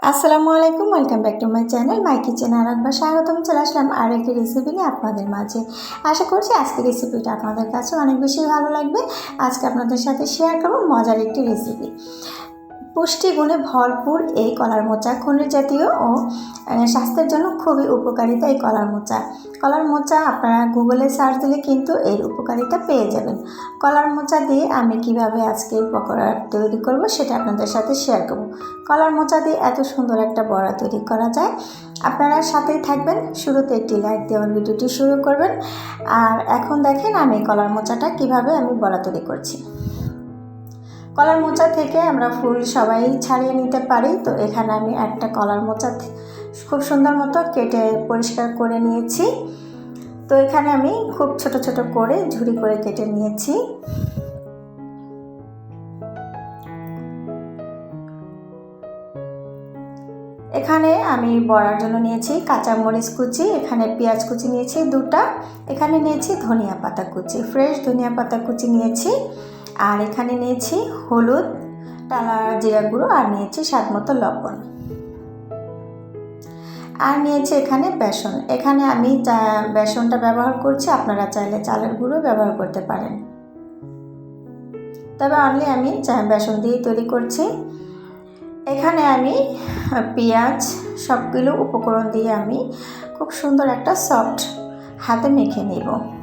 আসসালামু আলাইকুম, welcome back to my channel my kitchen আর একবার স্বাগতম, চলে আসলাম আর একটি রেসিপি নিয়ে আপনাদের মাঝে। আশা করছি আজকের রেসিপিটা আপনাদের কাছে অনেক বেশি ভালো লাগবে। আজকে আপনাদের সাথে শেয়ার করব মজার একটি রেসিপি পুষ্টিগুণে ভরপুর এই কলার মোচা খনিজ জাতীয় ও স্বাস্থ্যের জন্য খুবই উপকারিতা এই কলার মোচা কলার মোচা আপনারা গুগলে সার্চ দিলে কিন্তু এর উপকারিতা পেয়ে যাবেন। কলার মোচা দিয়ে আমি কীভাবে আজকে পকোড়া তৈরি করব সেটা আপনাদের সাথে শেয়ার করব। কলার মোচা দিয়ে এত সুন্দর একটা বড়া তৈরি করা যায়। আপনারা সাথেই থাকবেন, শুরুতে একটি লাইক দিয়ে আমার ভিডিওটি শুরু করবেন। আর এখন দেখেন আমি কলার মোচাটা কীভাবে আমি বড়া তৈরি করছি। কলার মোচা থেকে আমরা ফুল সবাই ছাড়িয়ে নিতে পারি। তো এখানে আমি একটা কলার মোচা খুব সুন্দর মতো কেটে পরিষ্কার করে নিয়েছি। তো এখানে আমি খুব ছোট ছোট করে ঝুড়ি করে কেটে নিয়েছি। এখানে আমি বড়ার জন্য নিয়েছি কাঁচা মরিচ কুচি, এখানে পেঁয়াজ কুচি নিয়েছি দুটা, এখানে নিয়েছি ধনিয়া পাতা কুচি, ফ্রেশ ধনিয়া পাতা কুচি নিয়েছি। আর এখানে নিয়েছি হলুদ টালা জিরা গুঁড়ো আর নিয়েছি স্বাদ মতো লবণ। আর নিয়েছি এখানে বেসন। এখানে আমি বেসনটা ব্যবহার করছি, আপনারা চাইলে চালের গুঁড়ো ব্যবহার করতে পারেন। তবে অনলি আমি চা- বেসন দিয়ে তৈরি করছি। এখানে আমি পেঁয়াজ সবগুলো উপকরণ দিয়ে আমি খুব সুন্দর একটা সফট হাতে মেখে নেব।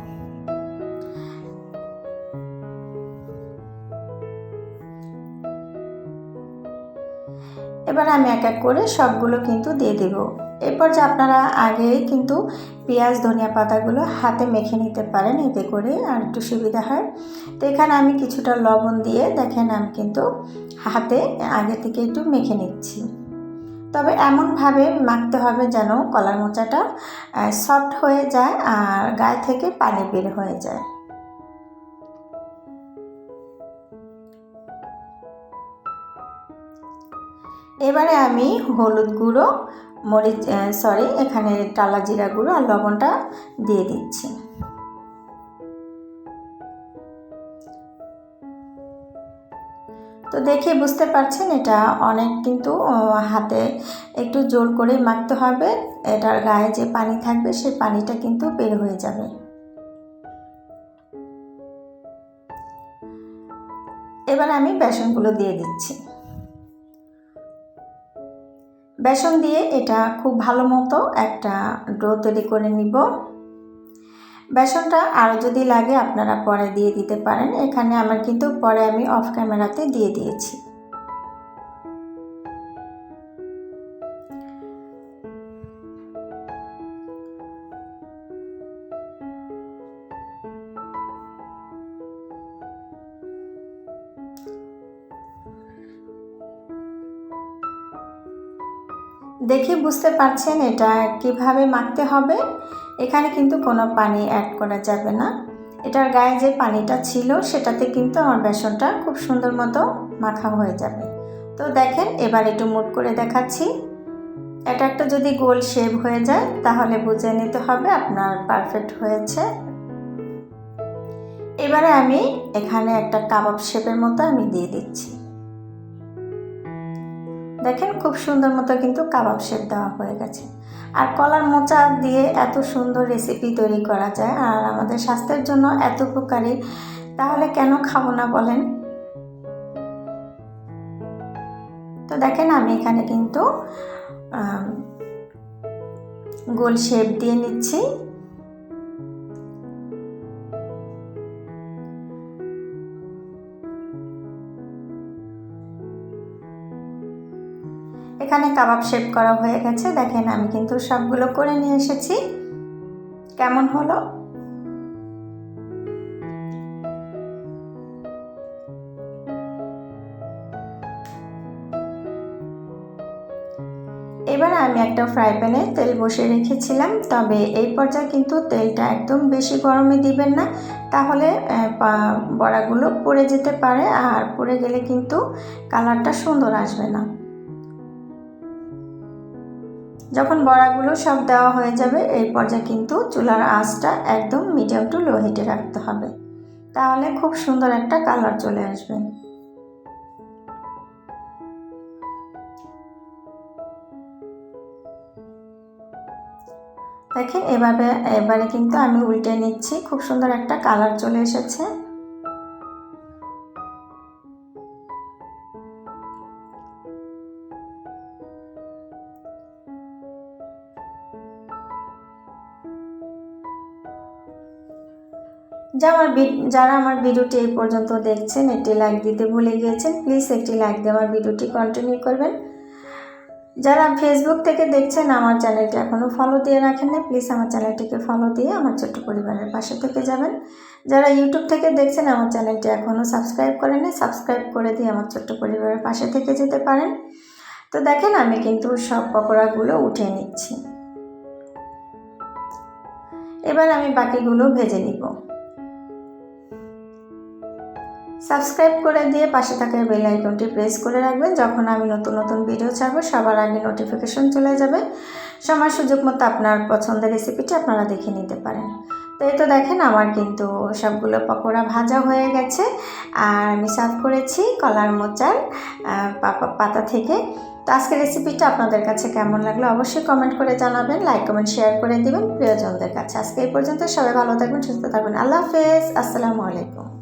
এবার আমি এক এক করে সবগুলো কিন্তু দিয়ে দেব। এরপর যে আপনারা আগে কিন্তু পেঁয়াজ, ধনিয়া পাতাগুলো হাতে মেখে নিতে পারেন এতে করে আর একটু সুবিধা হয়। তো এখানে আমি কিছুটা লবণ দিয়ে দেখেন আমি কিন্তু হাতে আগে থেকে একটু মেখে নিচ্ছি। তবে এমনভাবে মাখতে হবে যেন কলার মোচাটা সফট হয়ে যায় আর গায়ে থেকে পানি বের হয়ে যায়। এবারে আমি হলুদ গুঁড়ো, মরিচ সরি এখানে টালা জিরা গুঁড়ো আর লবণটা দিয়ে দিচ্ছি। তো দেখে বুঝতে পারছেন, এটা অনেক কিন্তু হাতে একটু জোর করে মাখতে হবে। এটার গায়ে যে পানি থাকবে সেই পানিটা কিন্তু বের হয়ে যাবে। এবার আমি বেসনগুলো দিয়ে দিচ্ছি। বেসন দিয়ে এটা খুব ভালো মতো একটা ডো তৈরি করে নিব। বেসনটা আরও যদি লাগে আপনারা পরে দিয়ে দিতে পারেন। এখানে আমার কিন্তু পরে আমি অফ ক্যামেরাতে দিয়ে দিয়েছি। দেখে বুঝতে পারছেন এটা কীভাবে মাখতে হবে। এখানে কিন্তু কোনো পানি অ্যাড করা যাবে না। এটার গায়ে যে পানিটা ছিল, সেটাতে কিন্তু আমার বেসনটা খুব সুন্দর মতো মাখা হয়ে যাবে। তো দেখেন, এবার একটু মুট করে দেখাচ্ছি। এটা একটা যদি গোল শেপ হয়ে যায়, তাহলে বুঝে নিতে হবে আপনার পারফেক্ট হয়েছে। এবারে আমি এখানে একটা কাবাব শেপের মতো আমি দিয়ে দিচ্ছি। দেখেন খুব সুন্দর মতো কিন্তু কাবাব শেপ দেওয়া হয়ে গেছে। আর কলার মোচা দিয়ে এত সুন্দর রেসিপি তৈরি করা যায় আর আমাদের স্বাস্থ্যের জন্য এত উপকারী, তাহলে কেন খাব না বলেন? তো দেখেন আমি এখানে কিন্তু গোল শেপ দিয়ে নিচ্ছি। এখানে কাবাব শেপ করা হয়ে গেছে। দেখেন, আমি কিন্তু সবগুলো করে নিয়ে এসেছি। কেমন হলো? এবার আমি একটা ফ্রাই প্যানে তেল বসিয়ে রেখেছিলাম, তবে এই পর্যায়ে কিন্তু তেলটা একদম বেশি গরমে দিবেন না। তাহলে বড়াগুলো পুড়ে যেতে পারে, আর পুড়ে গেলে কিন্তু কালারটা সুন্দর আসবে না। যখন বড়াগুলো সব দেওয়া হয়ে যাবে এই পর্যায়ে কিন্তু চুলার আঁচটা একদম মিডিয়াম টু লো হিটে রাখতে হবে। তাহলে খুব সুন্দর একটা কালার চলে আসবে। দেখেন, এভাবে, এবারে কিন্তু আমি উল্টে নিচ্ছি। খুব সুন্দর একটা কালার চলে এসেছে। যা আমার যারা আমার ভিডিওটি এই পর্যন্ত দেখছেন, একটি লাইক দিতে ভুলে গিয়েছেন প্লিজ একটি লাইক দিয়ে আমার ভিডিওটি কন্টিনিউ করবেন। যারা ফেসবুক থেকে দেখছেন, আমার চ্যানেলটি এখনও ফলো দিয়ে রাখেন না প্লিজ আমার চ্যানেলটিকে ফলো দিয়ে আমার ছোট্ট পরিবারের পাশে থেকে যাবেন। যারা ইউটিউব থেকে দেখছেন, আমার চ্যানেলটি এখনও সাবস্ক্রাইব করেন সাবস্ক্রাইব করে দিয়ে আমার ছোট্ট পরিবারের পাশে থেকে যেতে পারেন। তো দেখেন, আমি কিন্তু সব পকোড়াগুলো উঠে নিচ্ছি। এবার আমি বাকিগুলো ভেজে নিব। সাবস্ক্রাইব করে দিয়ে পাশে থাকা বেল আইকনটি প্রেস করে রাখবেন। যখন আমি নতুন নতুন ভিডিও ছাড়বো, সবার আগে নোটিফিকেশন চলে যাবে। সময় সুযোগ মতো আপনার পছন্দের রেসিপিটি আপনারা দেখে নিতে পারেন। তো এই তো দেখেন, আমার কিন্তু সবগুলো পকোড়া ভাজা হয়ে গেছে। আর আমি সার্ভ করেছি কলার মোচার পাতা থেকে। তো আজকের রেসিপিটা আপনাদের কাছে কেমন লাগল অবশ্যই কমেন্ট করে জানাবেন। লাইক কমেন্ট শেয়ার করে দিবেন প্রিয়জনদের কাছে। আজকে এই পর্যন্ত সবাই ভালো থাকবেন, সুস্থ থাকবেন। আল্লাহ হাফেজ। আসসালামু আলাইকুম।